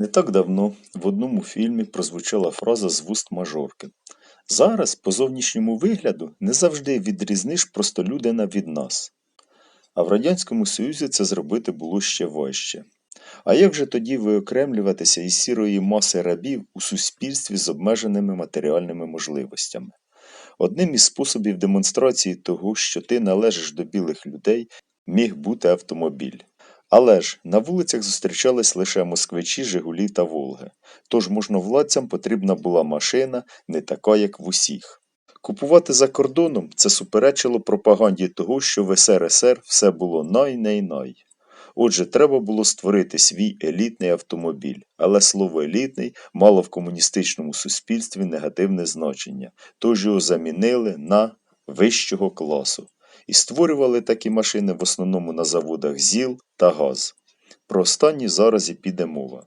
Не так давно в одному фільмі прозвучала фраза з вуст мажорки. Зараз, по зовнішньому вигляду, не завжди відрізниш простолюдина від нас. А в Радянському Союзі це зробити було ще важче. А як же тоді виокремлюватися із сірої маси рабів у суспільстві з обмеженими матеріальними можливостями? Одним із способів демонстрації того, що ти належиш до білих людей, міг бути автомобіль. Але ж на вулицях зустрічались лише москвичі, Жигулі та Волги. Тож можновладцям потрібна була машина, не така, як в усіх. Купувати за кордоном це суперечило пропаганді того, що в СРСР все було най-най-най. Отже, треба було створити свій елітний автомобіль, але слово елітний мало в комуністичному суспільстві негативне значення, тож його замінили на вищого класу. І створювали такі машини в основному на заводах ЗІЛ та ГАЗ. Про останні зараз і піде мова.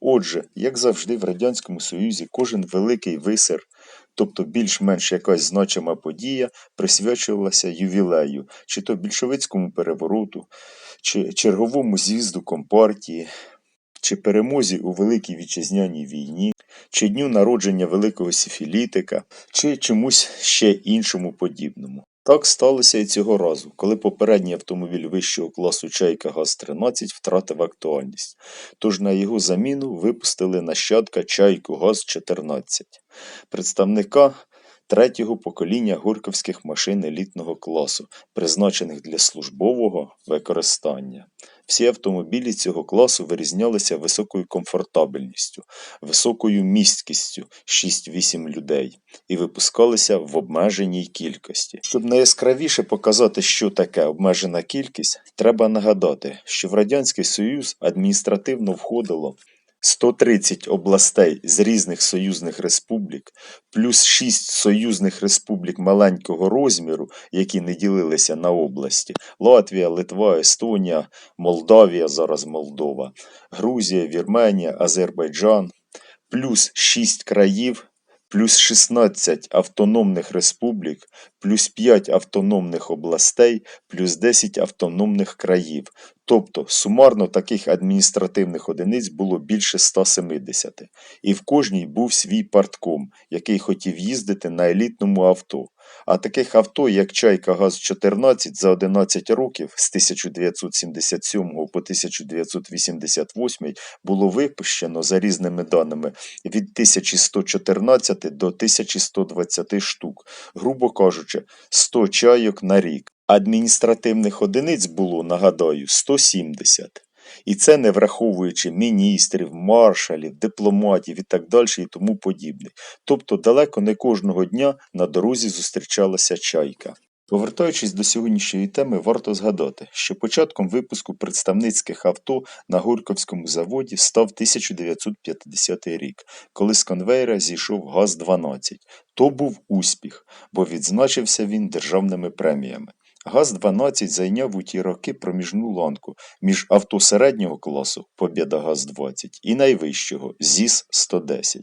Отже, як завжди в Радянському Союзі кожен великий висер, тобто більш-менш якась значима подія, присвячувалася ювілею, чи то більшовицькому перевороту, чи черговому з'їзду компартії, чи перемозі у Великій Вітчизняній війні, чи дню народження великого сифілітика, чи чомусь ще іншому подібному. Так сталося і цього разу, коли попередній автомобіль вищого класу Чайка ГАЗ-13 втратив актуальність, тож на його заміну випустили нащадка Чайку ГАЗ-14, представника третього покоління горьковських машин елітного класу, призначених для службового використання. Всі автомобілі цього класу вирізнялися високою комфортабельністю, високою місткістю 6-8 людей і випускалися в обмеженій кількості. Щоб найяскравіше показати, що таке обмежена кількість, треба нагадати, що в Радянський Союз адміністративно входило 130 областей з різних союзних республік, плюс 6 союзних республік маленького розміру, які не ділилися на області: Латвія, Литва, Естонія, Молдавія, зараз Молдова, Грузія, Вірменія, Азербайджан, плюс 6 країв, плюс 16 автономних республік, плюс 5 автономних областей, плюс 10 автономних країв. Тобто сумарно таких адміністративних одиниць було більше 170. І в кожній був свій партком, який хотів їздити на елітному авто. А таких авто, як Чайка ГАЗ-14 за 11 років з 1977 по 1988 було випущено за різними даними від 1114 до 1120 штук, грубо кажучи, 100 чайок на рік. Адміністративних одиниць було, нагадаю, 170. І це не враховуючи міністрів, маршалів, дипломатів і так далі і тому подібне. Тобто далеко не кожного дня на дорозі зустрічалася чайка. Повертаючись до сьогоднішньої теми, варто згадати, що початком випуску представницьких авто на Горьковському заводі став 1950 рік, коли з конвейера зійшов ГАЗ-12. То був успіх, бо відзначився він державними преміями. ГАЗ-12 зайняв у ті роки проміжну ланку між авто середнього класу Побєда ГАЗ-20 і найвищого ЗІС-110.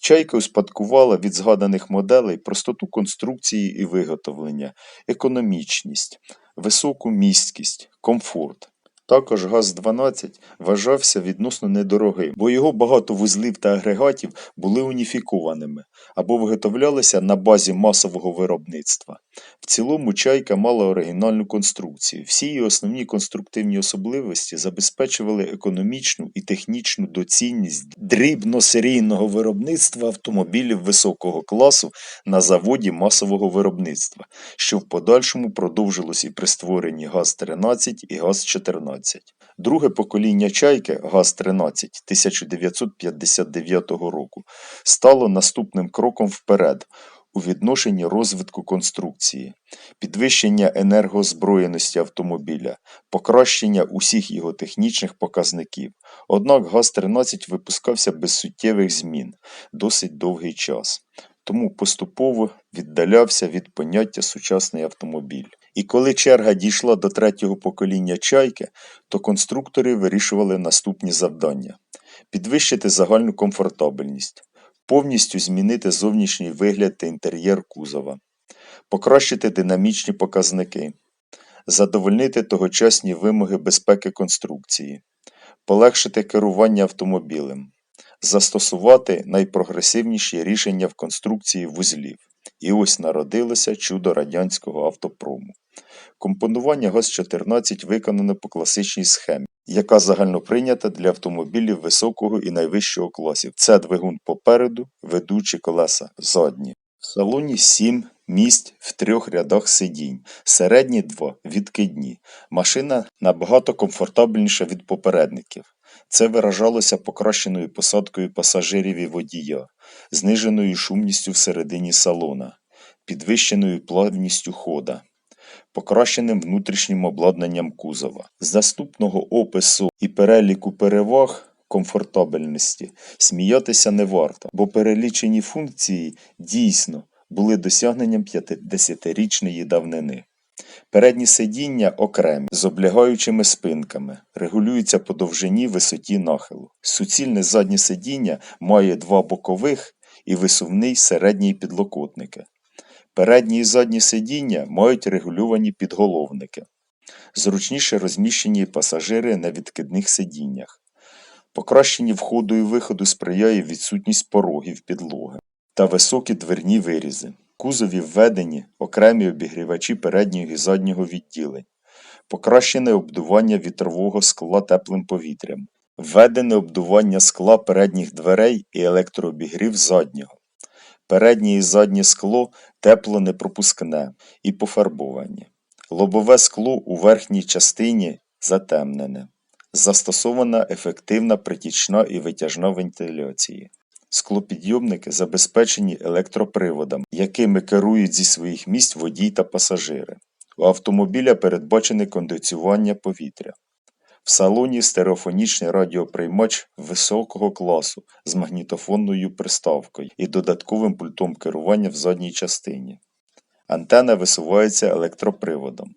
Чайка успадкувала від згаданих моделей простоту конструкції і виготовлення, економічність, високу місткість, комфорт. Також ГАЗ-12 вважався відносно недорогим, бо його багато вузлів та агрегатів були уніфікованими або виготовлялися на базі масового виробництва. В цілому чайка мала оригінальну конструкцію. Всі її основні конструктивні особливості забезпечували економічну і технічну доцільність дрібно-серійного виробництва автомобілів високого класу на заводі масового виробництва, що в подальшому продовжилось і при створенні ГАЗ-13 і ГАЗ-14. Друге покоління чайки ГАЗ-13 1959 року стало наступним кроком вперед у відношенні розвитку конструкції, підвищення енергозброєності автомобіля, покращення усіх його технічних показників. Однак ГАЗ-13 випускався без суттєвих змін досить довгий час, тому поступово віддалявся від поняття сучасний автомобіль. І коли черга дійшла до третього покоління чайки, то конструктори вирішували наступні завдання: підвищити загальну комфортабельність, повністю змінити зовнішній вигляд та інтер'єр кузова, покращити динамічні показники, задовольнити тогочасні вимоги безпеки конструкції, полегшити керування автомобілем, застосувати найпрогресивніші рішення в конструкції вузлів. І ось народилося чудо радянського автопрому. Компонування ГАЗ-14 виконане по класичній схемі, яка загальноприйнята для автомобілів високого і найвищого класів. Це двигун попереду, ведучі колеса задні. В салоні 7 місць в трьох рядах сидінь, середні два відкидні. Машина набагато комфортабельніша від попередників. Це виражалося покращеною посадкою пасажирів і водія, зниженою шумністю всередині салона, підвищеною плавністю хода, покращеним внутрішнім обладнанням кузова. З наступного опису і переліку переваг комфортабельності сміятися не варто, бо перелічені функції дійсно були досягненням 50-річної давнини. Передні сидіння окремі, з облягаючими спинками, регулюються по довжині висоті нахилу. Суцільне заднє сидіння має два бокових і висувний середній підлокотники. Передні і задні сидіння мають регулювані підголовники. Зручніше розміщені пасажири на відкидних сидіннях. Покращенні входу і виходу сприяє відсутність порогів підлоги та високі дверні вирізи. Кузові введені окремі обігрівачі переднього і заднього відділень, покращене обдування вітрового скла теплим повітрям, введене обдування скла передніх дверей і електрообігрів заднього. Переднє і заднє скло тепло непропускне і пофарбовані. Лобове скло у верхній частині затемнене. Застосована ефективна притічна і витяжна вентиляції. Склопідйомники забезпечені електроприводом, якими керують зі своїх місць водій та пасажири. У автомобіля передбачене кондиціювання повітря. В салоні стереофонічний радіоприймач високого класу з магнітофонною приставкою і додатковим пультом керування в задній частині. Антена висувається електроприводом.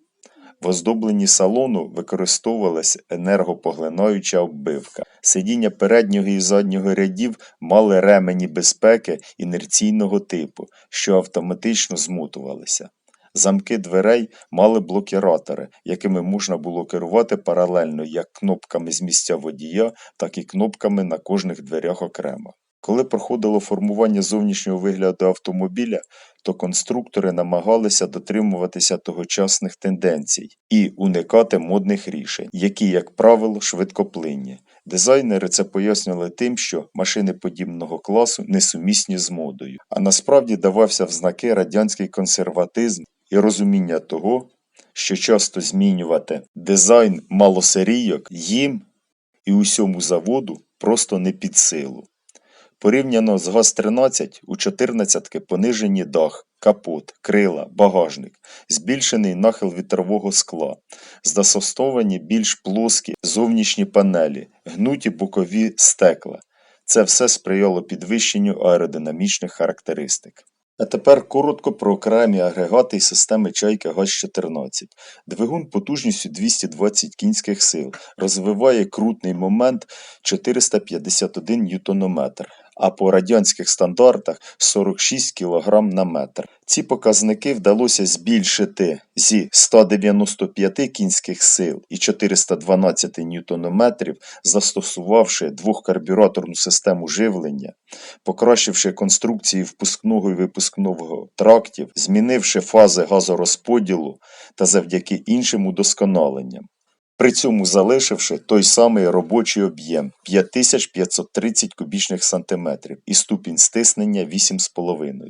В оздобленні салону використовувалась енергопоглинаюча оббивка. Сидіння переднього і заднього рядів мали ремені безпеки інерційного типу, що автоматично змотувалися. Замки дверей мали блокіратори, якими можна було керувати паралельно як кнопками з місця водія, так і кнопками на кожних дверях окремо. Коли проходило формування зовнішнього вигляду автомобіля, то конструктори намагалися дотримуватися тогочасних тенденцій і уникати модних рішень, які, як правило, швидкоплинні. Дизайнери це пояснювали тим, що машини подібного класу несумісні з модою, а насправді давався в знаки радянський консерватизм і розуміння того, що часто змінювати дизайн малосерійок їм і усьому заводу просто не під силу. Порівняно з ГАЗ-13 у 14-ки понижені дах, капот, крила, багажник, збільшений нахил вітрового скла, застосовані більш плоскі зовнішні панелі, гнуті бокові стекла. Це все сприяло підвищенню аеродинамічних характеристик. А тепер коротко про окремі агрегати і системи чайки ГАЗ-14. Двигун потужністю 220 кінських сил розвиває крутний момент 451 Нм, а по радянських стандартах 46 кг на метр. Ці показники вдалося збільшити зі 195 кінських сил і 412 Нм, застосувавши двохкарбюраторну систему живлення, покращивши конструкції впускного і випускного трактів, змінивши фази газорозподілу та завдяки іншим удосконаленням. При цьому залишивши той самий робочий об'єм 5530 кубічних сантиметрів і ступінь стиснення 8,5.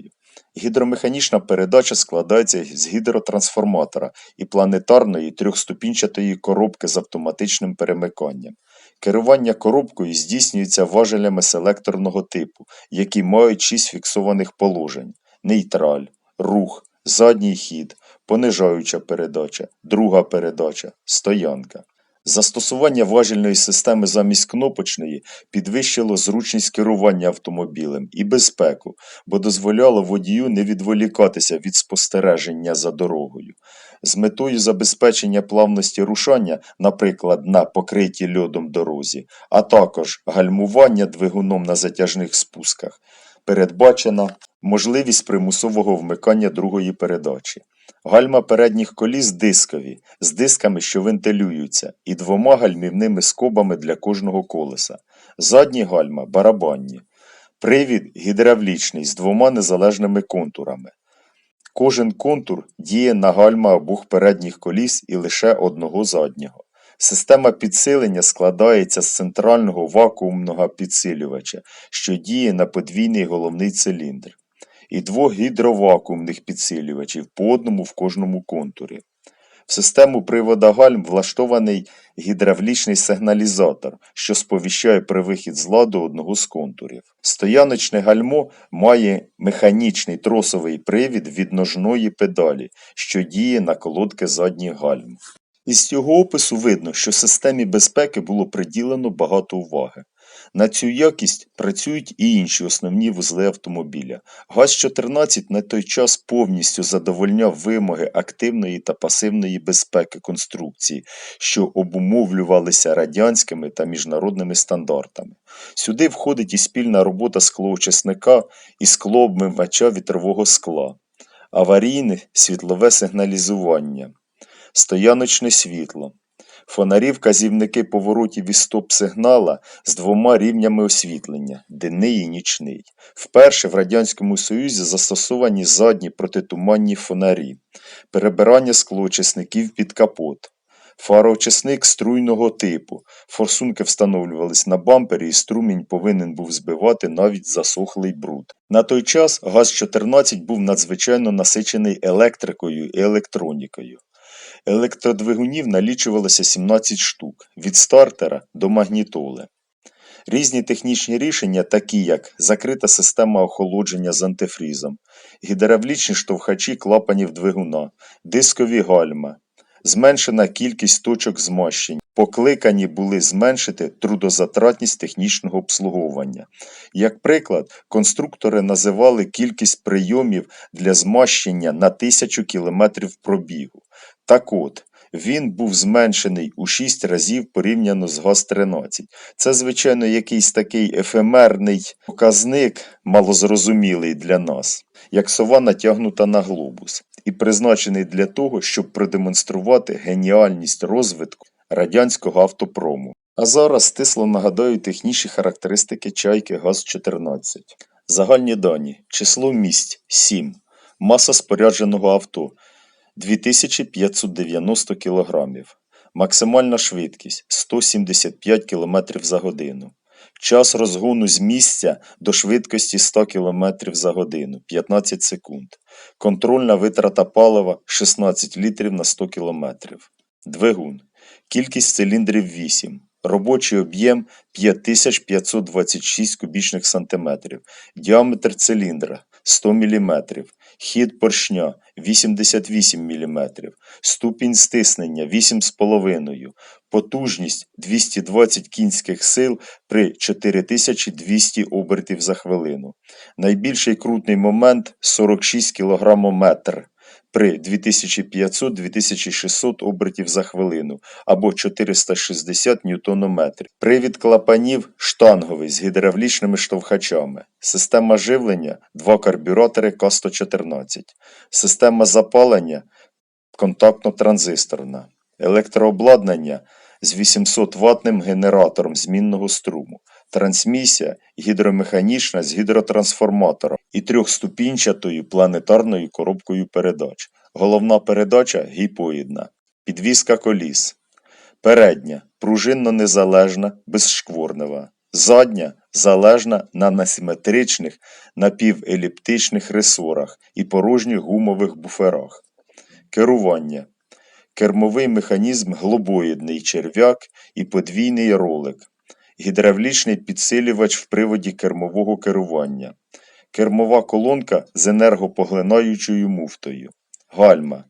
Гідромеханічна передача складається з гідротрансформатора і планетарної трьохступінчатої коробки з автоматичним перемиканням. Керування коробкою здійснюється важелями селекторного типу, які мають 6 фіксованих положень: нейтраль, рух, задній хід, понижаюча передача, друга передача, стоянка. Застосування важельної системи замість кнопочної підвищило зручність керування автомобілем і безпеку, бо дозволяло водію не відволікатися від спостереження за дорогою. З метою забезпечення плавності рушання, наприклад, на покритій льодом дорозі, а також гальмування двигуном на затяжних спусках, передбачена можливість примусового вмикання другої передачі. Гальма передніх коліс дискові, з дисками, що вентилюються, і двома гальмівними скобами для кожного колеса. Задні гальма барабанні. Привід гідравлічний з двома незалежними контурами. Кожен контур діє на гальма обох передніх коліс і лише одного заднього. Система підсилення складається з центрального вакуумного підсилювача, що діє на подвійний головний циліндр, і двох гідровакуумних підсилювачів по одному в кожному контурі. В систему привода гальм влаштований гідравлічний сигналізатор, що сповіщає про вихід з ладу одного з контурів. Стояночне гальмо має механічний тросовий привід від ножної педалі, що діє на колодки задніх гальм. Із цього опису видно, що системі безпеки було приділено багато уваги. На цю якість працюють і інші основні вузли автомобіля. ГАЗ-14 на той час повністю задовольняв вимоги активної та пасивної безпеки конструкції, що обумовлювалися радянськими та міжнародними стандартами. Сюди входить і спільна робота склоочисника і склообмивача вітрового скла, аварійне світлове сигналізування, стояночне світло, фонарі вказівники поворотів і стоп-сигнала з двома рівнями освітлення – денний і нічний. Вперше в Радянському Союзі застосовані задні протитуманні фонарі, перебирання склоочисників під капот, фароочисник струйного типу. Форсунки встановлювались на бампері і струмінь повинен був збивати навіть засохлий бруд. На той час ГАЗ-14 був надзвичайно насичений електрикою і електронікою. Електродвигунів налічувалося 17 штук від стартера до магнітоли. Різні технічні рішення, такі як закрита система охолодження з антифрізом, гідравлічні штовхачі клапанів двигуна, дискові гальма, зменшена кількість точок змащень, покликані були зменшити трудозатратність технічного обслуговування. Як приклад, конструктори називали кількість прийомів для змащення на тисячу кілометрів пробігу. Так от, він був зменшений у 6 разів порівняно з ГАЗ-13. Це, звичайно, якийсь такий ефемерний показник, малозрозумілий для нас, як сова натягнута на глобус, і призначений для того, щоб продемонструвати геніальність розвитку радянського автопрому. А зараз стисло нагадаю технічні характеристики чайки ГАЗ-14. Загальні дані. Число місць – 7. Маса спорядженого авто – 2590 кг. Максимальна швидкість 175 км за годину. Час розгону з місця до швидкості 100 км за годину 15 секунд. Контрольна витрата палива 16 літрів на 100 км. Двигун. Кількість циліндрів 8. Робочий об'єм 5526 кубічних сантиметрів. Діаметр циліндра 100 мм. Хід поршня 88 мм. Ступінь стиснення 8,5. Потужність 220 кінських сил при 4200 обертів за хвилину. Найбільший крутний момент 46 кг метр при 2500-2600 обертів за хвилину або 460 ньютонометрів. Привід клапанів штанговий з гідравлічними штовхачами. Система живлення – два карбюратори К114. Система запалення контактно-транзисторна. Електрообладнання з 800 ваттним генератором змінного струму. Трансмісія гідромеханічна з гідротрансформатором і трьохступінчатою планетарною коробкою передач. Головна передача гіпоїдна. Підвізка коліс. Передня пружинно-незалежна, безшкворнева. Задня залежна на несиметричних напівеліптичних ресорах і порожніх гумових буферах. Керування. Кермовий механізм глобоїдний черв'як і подвійний ролик. Гідравлічний підсилювач в приводі кермового керування. Кермова колонка з енергопоглинаючою муфтою. Гальма.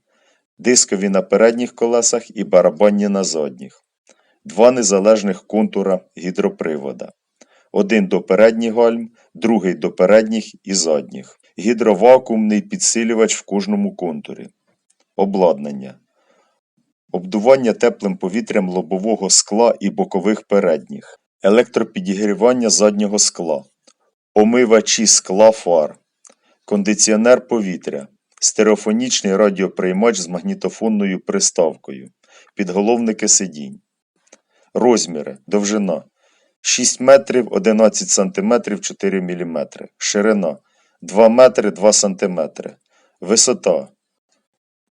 Дискові на передніх колесах і барабанні на задніх. Два незалежних контура гідропривода. Один до передніх гальм, другий до передніх і задніх. Гідровакуумний підсилювач в кожному контурі. Обладнання. Обдування теплим повітрям лобового скла і бокових передніх. Електропідігрівання заднього скла. Омивачі скла фар. Кондиціонер повітря. стереофонічний радіоприймач з магнітофонною приставкою, підголовники сидінь. Розміри, довжина 6 метрів 11 сантиметрів 4 міліметри. Ширина 2 метри 2 сантиметри. Висота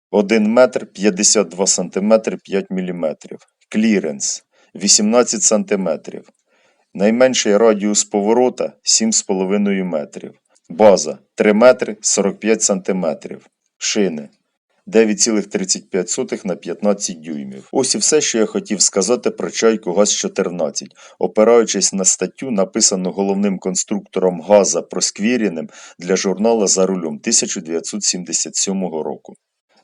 1 метр 52 сантиметри 5 міліметрів. Кліренс 18 сантиметрів. Найменший радіус поворота 7,5 метрів. База 3 метри 45 сантиметрів. Шини 9,35 на 15 дюймів. Ось і все, що я хотів сказати про чайку ГАЗ-14, опираючись на статтю, написану головним конструктором ГАЗа Просквіріним для журнала «За рулем» 1977 року.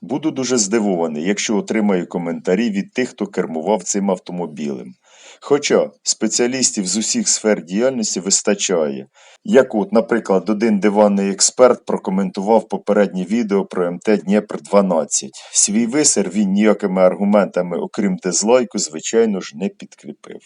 Буду дуже здивований, якщо отримаю коментарі від тих, хто кермував цим автомобілем. Хоча спеціалістів з усіх сфер діяльності вистачає, як от, наприклад, один диванний експерт прокоментував попереднє відео про МТ Дніпр-12. Свій висер він ніякими аргументами, окрім дизлайку, звичайно ж, не підкріпив.